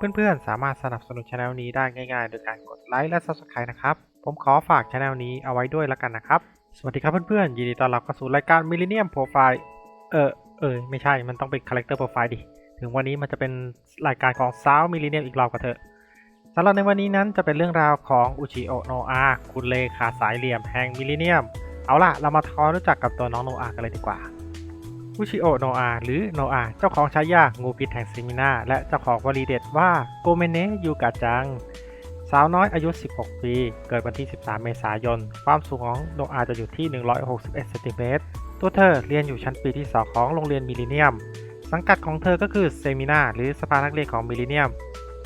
เพื่อนๆ สามารถสนับสนุนช anel นี้ได้ง่ายๆ โดยการกดไลค์และ Subscribe นะครับ ผมขอฝากช anel นี้เอาไว้ด้วยละกันนะครับ สวัสดีครับเพื่อนๆ ยินดีต้อนรับเข้าสู่รายการ Millennium Profile เออเออไม่ใช่ มันต้องเป็น Character Profile ดิ ถึงวันนี้มันจะเป็นรายการของสาว Millennium อีกรอบก็เถอะสำหรับในวันนี้นั้นจะเป็นเรื่องราวของอุชิโอะโนอาคุณเลขาสายเหลี่ยมแห่งมิลเลนเนียม เอาล่ะ เรามาทอรู้จักกับตัวน้องโนอากันเลยดีกว่า อุชิโอโนอาหรือโนอาเจ้าของฉายางูพิษแห่งซิมินาและเจ้าของวลีเด็ดว่าโกเมเนะยูกะจัง สาวน้อยอายุ 16 ปี เกิดวันที่ 13 เมษายน ความสูงของโนอาจะอยู่ที่ 161เซนติเมตรตัวเธอเรียนอยู่ชั้นปีที่ 2 ของโรงเรียนมิลเลนเนียม สังกัดของเธอก็คือเซมินาหรือสภานักเรียนของมิลเลเนียม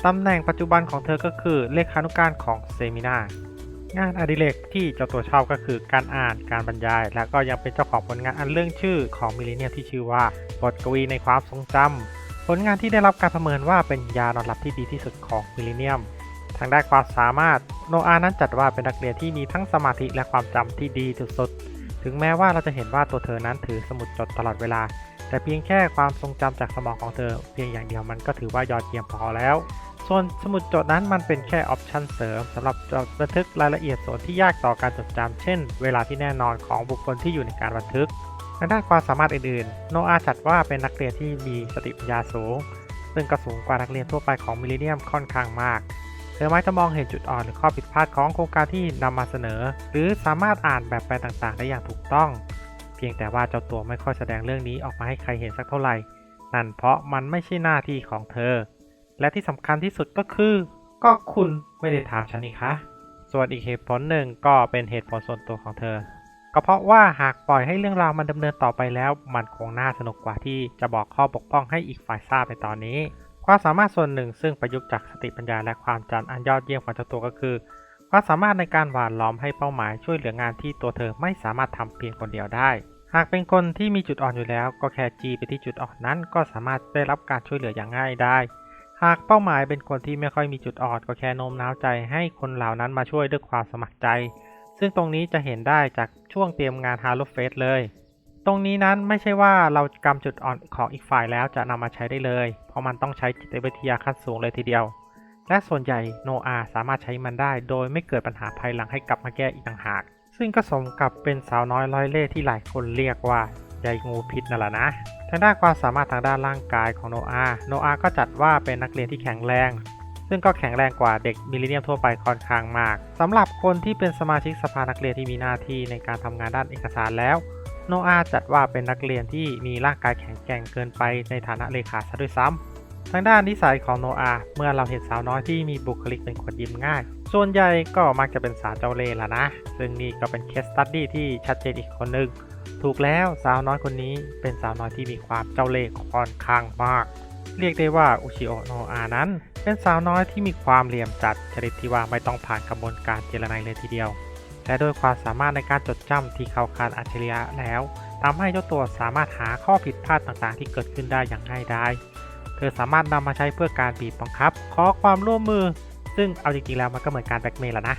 ตำแหน่งปัจจุบันของเธอก็คือเลขานุการของเซมินา งานอดิเรกที่เจ้าตัวชอบก็คือการอ่านการบรรยาย และก็ยังเป็นเจ้าของผลงานอันเรื่องชื่อของมิลเลนเนียมที่ชื่อว่าบทกวีในความทรงจำผลงานที่ได้รับการประเมินว่าเป็นยานอนหลับที่ดีที่สุดของมิลเลนเนียมทางด้านความสามารถโนอานั้นจัดว่าเป็นนักเรียนที่มีทั้งสมาธิและความจำที่ดีสุดๆถึงแม้ว่าเราจะเห็นว่าตัวเธอนั้นถือสมุดจดตลอดเวลา แต่เพียงแค่ความทรงจำจากสมองของเธอ เพียงอย่างเดียวมันก็ถือว่ายอดเยี่ยมพอแล้ว ส่วนสมุดจดนั้นมันเป็นแค่ออปชันเสริมสำหรับจดบันทึกรายละเอียดส่วนที่ยากต่อการจดจำเช่น เวลาที่แน่นอนของบุคคลที่อยู่ในการบันทึกทางด้านความสามารถอื่นๆ โนอาจัดว่าเป็นนักเรียนที่มีสติปัญญาสูง ซึ่งก็สูงกว่านักเรียนทั่วไปของมิลเลนเนียมค่อนข้างมาก เธอไมักจะมองเห็นจุดอ่อนหรือข้อผิดพลาดของโครงการที่นำมาเสนอ หรือสามารถอ่านแบบแปลต่างๆ ได้อย่างถูกต้อง เพียงแต่ว่าเจ้าตัวไม่ค่อยแสดงเรื่องนี้ออกมาให้ใครเห็นสักเท่าไหร่ นั่นเพราะมันไม่ใช่หน้าที่ของเธอ และที่สำคัญที่สุดก็คือ ก็คุณไม่ได้ถามฉันนี่คะ ส่วนอีกเหตุผลหนึ่งก็เป็นเหตุผลส่วนตัวของเธอ ก็เพราะว่าหากปล่อยให้เรื่องราวมันดำเนินต่อไปแล้ว มันคงน่าสนุกกว่าที่จะบอกข้อบกพร่องให้อีกฝ่ายทราบในตอนนี้ ความสามารถส่วนหนึ่งซึ่งประยุกต์จากสติปัญญาและความจำอันยอดเยี่ยมของเจ้าตัวก็คือ ความสามารถในการหวานล้อมให้เป้าหมายช่วยเหลืองานที่ตัวเธอไม่สามารถทำเพียงคนเดียวได้หากเป็นคนที่มีจุดอ่อนอยู่แล้วก็แค่จีไปที่จุดอ่อนนั้นก็สามารถได้รับการช่วยเหลืออย่างง่ายได้ หากเป้าหมายเป็นคนที่ไม่ค่อยมีจุดอ่อนก็แค่โน้มน้าวใจให้คนเหล่านั้นมาช่วยด้วยความสมัครใจ ซึ่งตรงนี้จะเห็นได้จากช่วงเตรียมงาน h a l l o f a c e เลย ตรงนี้นั้นไม่ใช่ว่าเรากำจุดอ่อนของอีกฝ่ายแล้วจะนำมาใช้ได้เลย เพราะมันต้องใช้จิตวิทยาขั้นสูงเลยทีเดียว และส่วนใหญ่โนอาสามารถใช้มันได้ โดยไม่เกิดปัญหาภายหลังให้กลับมาแก้อีกต่างหาก ซึ่งก็สมกับเป็นสาวน้อยร้อยเล่ห์ที่หลายคนเรียกว่า ใยงูพิษนั่นแหละนะทางด้านความสามารถทางด้านร่างกายของโนอาโนอาก็จัดว่าเป็นนักเรียนที่แข็งแรง ซึ่งก็แข็งแรงกว่าเด็กมิลเลนเนียมทั่วไปค่อนข้างมากสำหรับคนที่เป็นสมาชิกสภานักเรียนที่มีหน้าที่ในการทำงานด้านเอกสารแล้ว โนอาจัดว่าเป็นนักเรียนที่มีร่างกายแข็งแกร่งเกินไปในฐานะเลขาซะด้วยซ้ำทางด้านนิสัยของโนอา เมื่อเราเห็นสาวน้อยที่มีบุคลิกเป็นคนยิ้มง่าย ส่วนใหญ่ก็มักจะเป็นสาวเจ้าเล่ห์ละนะ ซึ่งนี่ก็เป็นเคสตัดดี้ที่ชัดเจนอีกคนหนึ่ง ถูกแล้วสาวน้อยคนนี้เป็นสาวน้อยที่มีความเจ้าเล่ห์ค่อนข้างมาก เรียกได้ว่าอุชิโอโนอานั้น เป็นสาวน้อยที่มีความเหลี่ยมจัดชนิดที่ว่าไม่ต้องผ่านกระบวนการเจรไนเลยทีเดียว และด้วยความสามารถในการจดจำที่เข้าคานอัจฉริยะแล้วทำให้เจ้าตัวสามารถหาข้อผิดพลาดต่างๆ ที่เกิดขึ้นได้อย่างง่ายดายเธอสามารถนำมาใช้เพื่อการบีบบังคับ ขอความร่วมมือ ซึ่งเอาจริงๆแล้วมันก็เหมือนการแบล็กเมย์ละนะ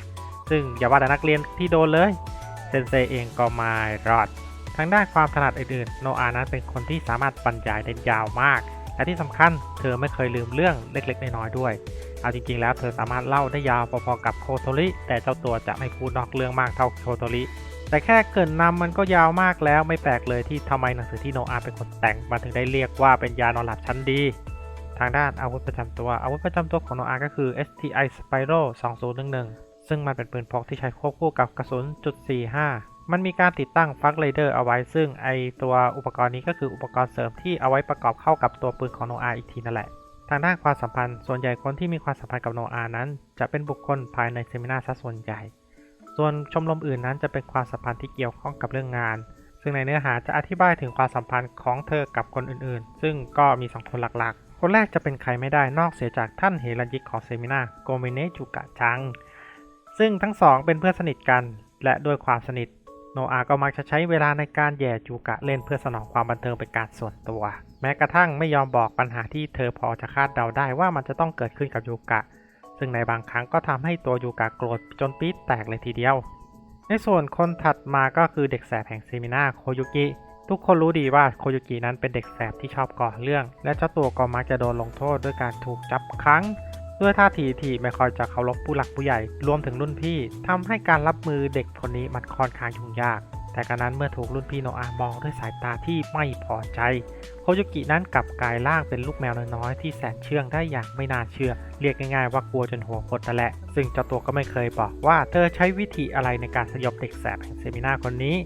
ซึ่งอย่าว่าแต่นักเรียนที่โดนเลย เซนเซเองก็ไม่รอด ทางด้านความถนัดอื่นๆ โนอานั้นเป็นคนที่สามารถบรรยายได้ยาวมาก และที่สำคัญเธอไม่เคยลืมเรื่องเล็กๆ น้อยๆ ด้วย เอาจริงๆ แล้วเธอสามารถเล่าได้ยาวพอๆ กับโคโทริ แต่เจ้าตัวจะไม่พูดนอกเรื่องมากเท่าโคโทริ แต่แค่เกินนำมันก็ยาวมากแล้วไม่แปลกเลยที่ทำไมหนังสือที่โนอาเป็นคนแต่งมันถึงได้เรียกว่าเป็นยานอนหลับชั้นดี ทางด้านอาวุธประจำตัว อาวุธประจำตัวของโนอาก็คือ STI Spiral 2011 ซึ่งมันเป็นปืนพกที่ใช้ควบคู่กับกระสุนจุด45 มันมีการติดตั้งฟักไรเดอร์เอาไว้ซึ่งไอตัวอุปกรณ์นี้ก็คืออุปกรณ์เสริมที่เอาไว้ประกอบเข้ากับตัวปืนของโนอาอีกทีนั่นแหละ ทางด้านความสัมพันธ์ส่วนใหญ่คนที่มีความสัมพันธ์กับโนอานั้น จะเป็นบุคคลภายในเซมินาซะส่วนใหญ่ ส่วนชมรมอื่นนั้นจะเป็นความสัมพันธ์ที่เกี่ยวข้องกับเรื่องงาน ซึ่งในเนื้อหาจะอธิบายถึงความสัมพันธ์ของเธอกับคนอื่นๆ ซึ่งก็มีสองคนหลักๆ คนแรกจะเป็นใครไม่ได้นอกเสียจากท่านเฮรันยิกของเซมินาโกเมเนจูกะจัง ซึ่งทั้งสองเป็นเพื่อนสนิทกันและด้วยความสนิท โนอาก็มักจะใช้เวลาในการแย่จูกะเล่นเพื่อสนองความบันเทิงเป็นการส่วนตัว แม้กระทั่งไม่ยอมบอกปัญหาที่เธอพอจะคาดเดาได้ว่ามันจะต้องเกิดขึ้นกับยูกะ ซึ่งในบางครั้งก็ทำให้ตัวยูกะโกรธจนปี๊ดแตกเลยทีเดียว ในส่วนคนถัดมาก็คือเด็กแสบแห่งเซมินาโคยุกิทุกคนรู้ดีว่าโคยุกินั้นเป็นเด็กแสบที่ชอบก่อเรื่อง และเจ้าตัวก็มักจะโดนลงโทษด้วยการถูกจับขัง ด้วยท่าทีที่ไม่ค่อยจะเคารพผู้หลักผู้ใหญ่รวมถึงรุ่นพี่ทำให้การรับมือเด็กคนนี้มันค่อนข้างยุ่งยาก แต่กระนั้นเมื่อถูกรุ่นพี่โนอามองด้วยสายตาที่ไม่พอใจโคยุกินั้นกลับกลายร่างเป็นลูกแมวน้อยๆที่แสนเชื่องได้อย่างไม่น่าเชื่อ เรียกง่ายๆว่ากลัวจนหัวหดนั่แหละ ซึ่งเจ้าตัวก็ไม่เคยบอกว่าเธอใช้วิธีอะไรในการสยบเด็กแสบแห่งเซมินาคนนี้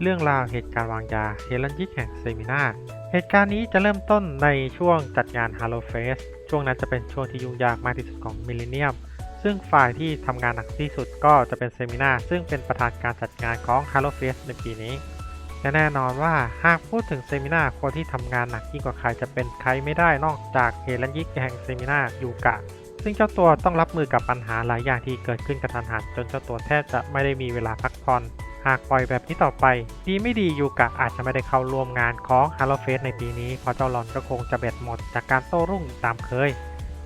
เรื่องราวเหตุการณ์วางยาเฮลันยิกแห่งเซมินาเหตุการณ์นี้จะเริ่มต้นในช่วงจัดงาน Halo Fest ช่วงนั้นจะเป็นช่วงที่ยุ่งยากมากที่สุดของมิลเลนเนียม ซึ่งฝ่ายที่ทำงานหนักที่สุดก็จะเป็นเซมินาซึ่งเป็นประธานการจัดงานของ Halo Fest ในปีนี้และแน่นอนว่าหากพูดถึงเซมินาคนที่ทำงานหนักยิ่งกว่าใครจะเป็นใครไม่ได้นอกจากเฮลันยิกแห่งเซมินายูกะ ซึ่งเจ้าตัวต้องรับมือกับปัญหาหลายอย่างที่เกิดขึ้นกระทันหันจนเจ้าตัวแทบจะไม่ได้มีเวลาพักผ่อน หากปล่อยแบบนี้ต่อไป ดีไม่ดียูกะอาจจะไม่ได้เข้าร่วมงานของ Halo Fest ในปีนี้เพราะเจ้าหลอนก็คงจะเบ็ดหมดจากการโต้รุ่งตามเคย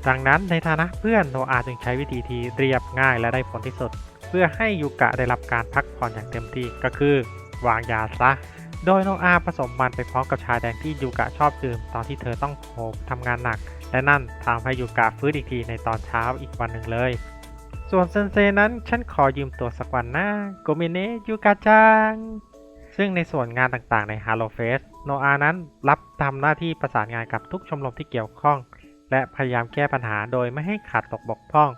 ดังนั้นในฐานะเพื่อนโนอาจึงใช้วิธีที่เรียบง่ายและได้ผลที่สุด เพื่อให้ยูกะได้รับการพักผ่อนอย่างเต็มที่ก็คือ วางยาซะ โดยโนอาผสมมันไปพร้อมกับชาแดงที่ยูกะชอบดื่มตอนที่เธอต้องโหมทำงานหนัก และนั่นทำให้ยูกะฟื้นอีกทีในตอนเช้าอีกวันหนึ่งเลย ส่วนเซนเซนั้นฉันขอยืมตัวสักวันนะโกเมเนะยูกาจัง ซึ่งในส่วนงานต่างๆในฮาโลเฟสโนอานั้นรับทำหน้าที่ประสานงานกับทุกชมรมที่เกี่ยวข้อง และพยายามแก้ปัญหาโดยไม่ให้ขาดตกบกพร่อง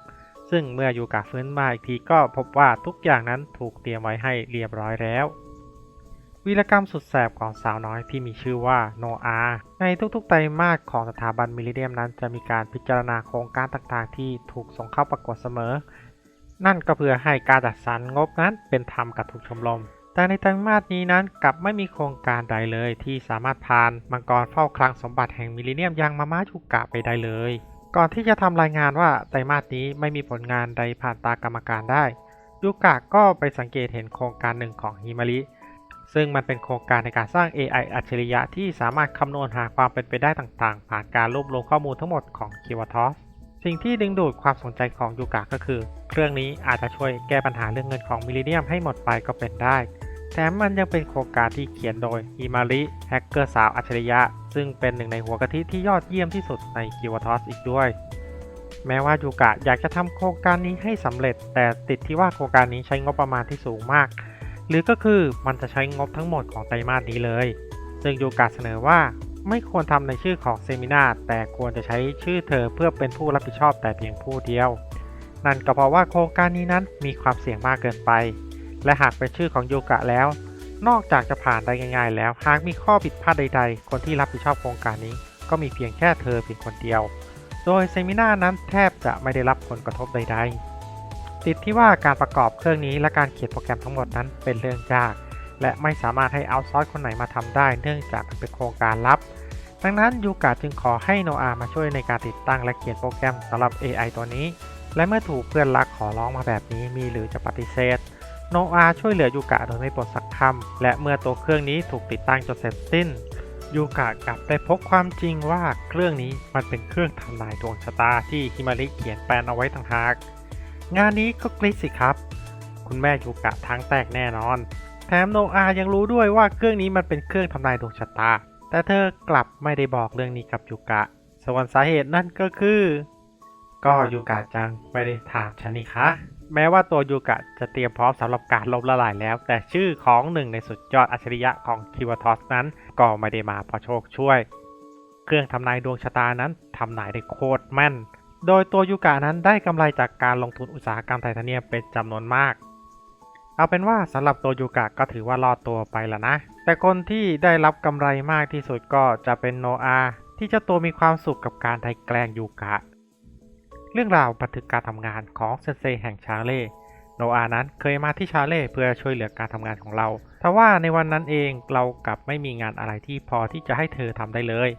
ซึ่งเมื่อยูกาฟื้นมาอีกทีก็พบว่าทุกอย่างนั้นถูกเตรียมไว้ให้เรียบร้อยแล้ว วีรกรรมสุดแสบของสาวน้อยที่มีชื่อว่าโนอาในทุกๆไตรมาสของสถาบันมิลลิเดียมนั้นจะมีการพิจารณาโครงการต่างๆ ที่ถูกส่งเข้าประกวดเสมอ นั่นก็เพื่อให้การจัดสรรงบนั้นเป็นธรรมกับทุกชมรม แต่ในไตรมาสนี้นั้นกลับไม่มีโครงการใดเลยที่สามารถผ่านมังกรเฝ้าคลังสมบัติแห่งมิลลิเนียมยังมาม่าจูกะไปได้เลย ก่อนที่จะทำรายงานว่าไตรมาสนี้ไม่มีผลงานใดผ่านตากรรมการได้ยูกะก็ไปสังเกตเห็นโครงการหนึ่งของฮิมาริ ซึ่งมันเป็นโครงการในการสร้าง AI อัจฉริยะที่สามารถคำนวณหาความเป็นไปได้ต่างๆ ผ่านการรวบรวมข้อมูลทั้งหมดของ k i w a t o s สิ่งที่ดึงดูดความสนใจของยูกะก็คือ เครื่องนี้อาจจะช่วยแก้ปัญหาเรื่องเงินของมิลเลเนียมให้หมดไปก็เป็นได้ แถมมันยังเป็นโครงการที่เขียนโดยฮิมาริแฮกเกอร์สาวอัจฉริยะ ซึ่งเป็นหนึ่งในหัวกะทิที่ยอดเยี่ยมที่สุดใน k i w a t o s อีกด้วย แม้ว่ายูกะอยากจะทำโครงการนี้ให้สำเร็จ แต่ติดที่ว่าโครงการนี้ใช้งบประมาณที่สูงมาก หรือก็คือมันจะใช้งบทั้งหมดของไตรมาสนี้เลย ซึ่งยูกะเสนอว่าไม่ควรทำในชื่อของเซมินาแต่ควรจะใช้ชื่อเธอเพื่อเป็นผู้รับผิดชอบแต่เพียงผู้เดียว นั่นก็เพราะว่าโครงการนี้นั้นมีความเสี่ยงมากเกินไป และหากเป็นชื่อของยูกะแล้ว นอกจากจะผ่านได้ง่ายๆ แล้วหากมีข้อผิดพลาดใด ๆ คนที่รับผิดชอบโครงการนี้ ก็มีเพียงแค่เธอเพียงคนเดียว โดยเซมินานั้นแทบจะไม่ได้รับผลกระทบใด ๆ ติดที่ว่าการประกอบเครื่องนี้และการเขียนโปรแกรมทั้งหมดนั้นเป็นเรื่องยาก และไม่สามารถให้เอาซอร์สคนไหนมาทำได้ เนื่องจากมันเป็นโครงการลับ ดังนั้นยูกะจึงขอให้โนอามาช่วยในการติดตั้งและเขียนโปรแกรมสำหรับ AI ตัวนี้ และเมื่อถูกเพื่อนรักขอร้องมาแบบนี้มีหรือจะปฏิเสธโนอาช่วยเหลือยูกะโดยไม่ปลดสักคำและเมื่อตัวเครื่องนี้ถูกติดตั้งจนเสร็จสิ้นยูกะกลับได้พบความจริงว่าเครื่องนี้มันเป็นเครื่องทำนายดวงชะตาที่ฮิมาริเขียนแปลนเอาไว้ต่างหาก งานนี้ก็กรี๊ดสิครับ คุณแม่ยูกะทั้งแตกแน่นอน แถมโนอายังรู้ด้วยว่าเครื่องนี้มันเป็นเครื่องทำนายดวงชะตา แต่เธอกลับไม่ได้บอกเรื่องนี้กับยูกะ ส่วนสาเหตุนั่นก็คือ ก็ยูกะจังไม่ได้ถามฉันนี่คะแม้ว่าตัวยูกะจะเตรียมพร้อมสำหรับการล้มละลายแล้ว แต่ชื่อของหนึ่งในสุดยอดอัจฉริยะของคิวทอสนั้น ก็ไม่ได้มาเพราะโชคช่วย เครื่องทำนายดวงชะตานั้นทำนายได้โคตรแม่น โดยตัวยูกะนั้นได้กำไรจากการลงทุนอุตสาหกรรมไทเทเนียมเป็นจำนวนมาก เอาเป็นว่าสำหรับตัวยูกะก็ถือว่ารอดตัวไปแล้วนะ แต่คนที่ได้รับกำไรมากที่สุดก็จะเป็นโนอาที่เจ้าตัวมีความสุขกับการไทแกล้งยูกะ เรื่องราวบันทึกการทำงานของเซนเซแห่งชาเล่โนอานั้นเคยมาที่ชาเล่เพื่อช่วยเหลือการทำงานของเราแต่ว่าในวันนั้นเองเรากลับไม่มีงานอะไรที่พอที่จะให้เธอทำได้เลย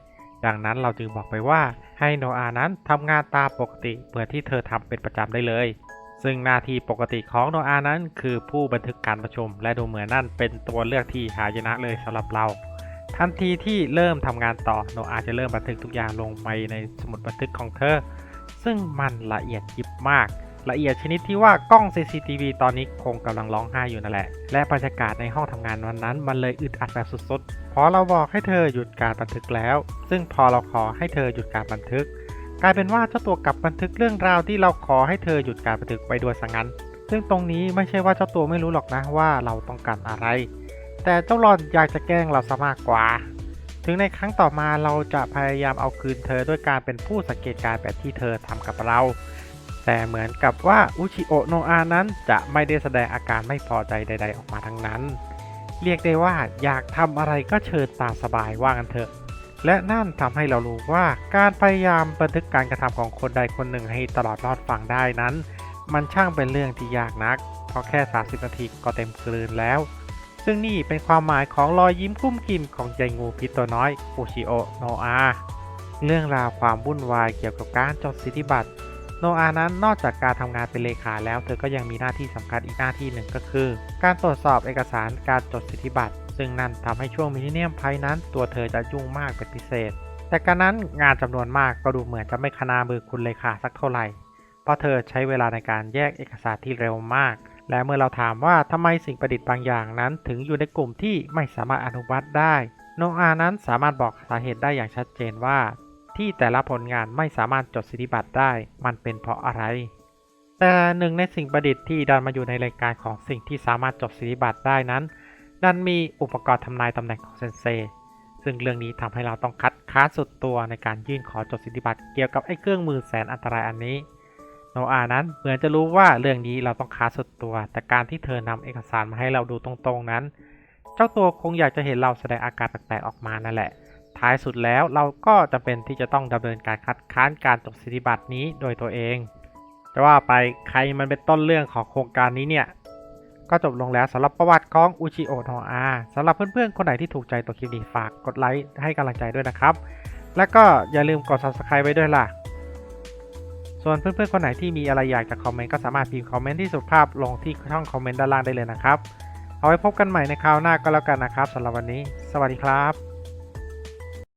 ดังนั้นเราจึงบอกไปว่าให้โนอานั้นทำงานตามปกติเพื่อที่เธอทำเป็นประจำได้เลย ซึ่งหน้าที่ปกติของโนอานั้นคือผู้บันทึกการประชุม และดูเหมือนนั่นเป็นตัวเลือกที่หายนะเลยสำหรับเรา ทันทีที่เริ่มทำงานต่อโนอาจะเริ่มบันทึกทุกอย่างลงไปในสมุดบันทึกของเธอ ซึ่งมันละเอียดยิบมาก ละเอียดชนิดที่ว่ากล้อง CCTV ตอนนี้คงกำลังร้องไห้อยู่นั่นแหละ และบรรยากาศในห้องทำงานวันนั้น มันเลยอึดอัดแบบสุดๆพอเราบอกให้เธอหยุดการบันทึกแล้ว ซึ่งพอเราขอให้เธอหยุดการบันทึก กลายเป็นว่าเจ้าตัวกลับบันทึกเรื่องราวที่เราขอให้เธอหยุดการบันทึกไปด้วยซะงั้น ซึ่งตรงนี้ไม่ใช่ว่าเจ้าตัวไม่รู้หรอกนะว่าเราต้องการอะไร แต่เจ้าหลอนอยากจะแกล้งเราซะมากกว่าถึงในครั้งต่อมาเราจะพยายามเอาคืนเธอด้วยการเป็นผู้สังเกตการณ์แบบที่เธอทำกับเรา แต่เหมือนกับว่าอุชิโอะโนอานั้นจะไม่ได้แสดงอาการไม่พอใจใด ๆ ออกมาทั้งนั้น เรียกได้ว่าอยากทำอะไรก็เชิญตามสบายว่ากันเถอะ และนั่นทำให้เรารู้ว่าการพยายามบันทึกการกระทำของคนใดคนหนึ่งให้ตลอดรอดฟังได้นั้น มันช่างเป็นเรื่องที่ยากนัก เพราะแค่ 30 นาทีก็เต็มกลืนแล้ว ซึ่งนี่เป็นความหมายของรอยยิ้มกุ้มกิ่มของยายงูพิษตัวน้อยอุชิโอะโนอาเรื่องราวความวุ่นวายเกี่ยวกับการจดสิทธิบัตร โนอานั้นนอกจากการทำงานเป็นเลขาแล้ว เธอก็ยังมีหน้าที่สำคัญอีกหน้าที่หนึ่งก็คือ การตรวจสอบเอกสารการจดสิทธิบัตร ซึ่งนั่นทำให้ช่วงมิลเลนเนียมไพนั้น ตัวเธอจะยุ่งมากเป็นพิเศษ แต่การนั้นงานจำนวนมากก็ดูเหมือนจะไม่คนามือคุณเลขาสักเท่าไหร่ เพราะเธอใช้เวลาในการแยกเอกสารที่เร็วมาก และเมื่อเราถามว่าทำไมสิ่งประดิษฐ์บางอย่างนั้น ถึงอยู่ในกลุ่มที่ไม่สามารถอนุมัติได้ โนอานั้นสามารถบอกสาเหตุได้อย่างชัดเจนว่า ที่แต่ละผลงานไม่สามารถจดสิทธิบัตรได้ มันเป็นเพราะอะไร แต่หนึ่งในสิ่งประดิษฐ์ที่ดันมาอยู่ในรายการของสิ่งที่สามารถจดสิทธิบัตรได้นั้น ดันมีอุปกรณ์ทำนายตำแหน่งของเซนเซ ซึ่งเรื่องนี้ทำให้เราต้องคัดค้านสุดตัวในการยื่นขอจดสิทธิบัตรเกี่ยวกับไอ้เครื่องมือแสนอันตรายอันนี้โนอานั้นเหมือนจะรู้ว่าเรื่องนี้เราต้องค้านสุดตัว แต่การที่เธอนำเอกสารมาให้เราดูตรงๆนั้น เจ้าตัวคงอยากจะเห็นเราแสดงอาการแปลกๆออกมานั่นแหละ ท้ายสุดแล้วเราก็จำเป็นที่จะต้องดำเนินการคัดค้านการจดสิทธิบัตรนี้โดยตัวเองจะว่าไปใครมันเป็นต้นเรื่องของโครงการนี้เนี่ย ก็จบลงแล้วสำหรับประวัติของอุชิโอะโนอาสำหรับเพื่อนๆ คนไหนที่ถูกใจตัวคลิปนี้ฝากกดไลค์ให้กำลังใจด้วยนะครับ แล้วก็อย่าลืมกด subscribe ไว้ด้วยล่ะ ส่วนเพื่อนๆ คนไหนที่มีอะไรอยากจะคอมเมนต์ก็สามารถพิมพ์คอมเมนต์ที่สุภาพลงที่ช่องคอมเมนต์ด้านล่างได้เลยนะครับ เอาไว้พบกันใหม่ในคราวหน้าก็แล้วกันนะครับสำหรับวันนี้ สวัสดีครับ